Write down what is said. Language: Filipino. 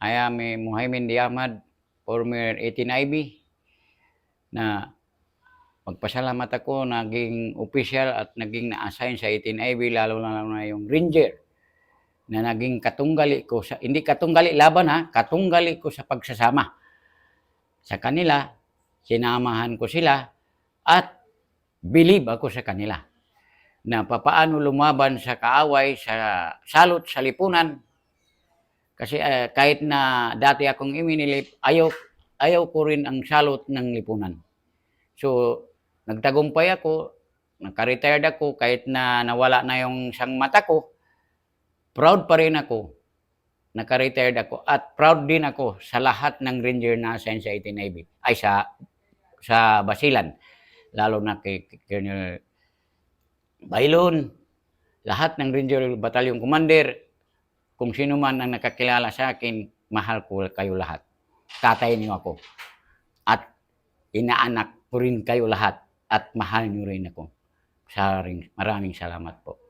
I am Muhammad Di Ahmad, former 18IB, na magpasalamat ako, naging official at naging na-assign sa 18IB, lalo na lalo na yung ranger na naging katunggali ko sa hindi katunggali laban ha, katunggali ko sa pagsasama sa kanila, sinamahan ko sila at believe ako sa kanila na papaano lumaban sa kaaway, sa salot, sa lipunan. Kasi eh, kahit na dati akong iminilip, ayaw, ayaw ko rin ang salot ng lipunan. So, nagtagumpay ako, nagka-retired ako, kahit na nawala na yung isang mata ko, proud pa rin ako, naka-retired ako, at proud din ako sa lahat ng ranger na assign sa 18IB, ay sa, sa Basilan, lalo na kay Colonel Bailon, lahat ng Ranger Battalion Commander, kung sino man ang nakakilala sa akin, mahal ko kayo lahat. Tatay niyo ako. At inaanak ko rin kayo lahat. At mahal niyo rin ako. Sa rin, maraming salamat po.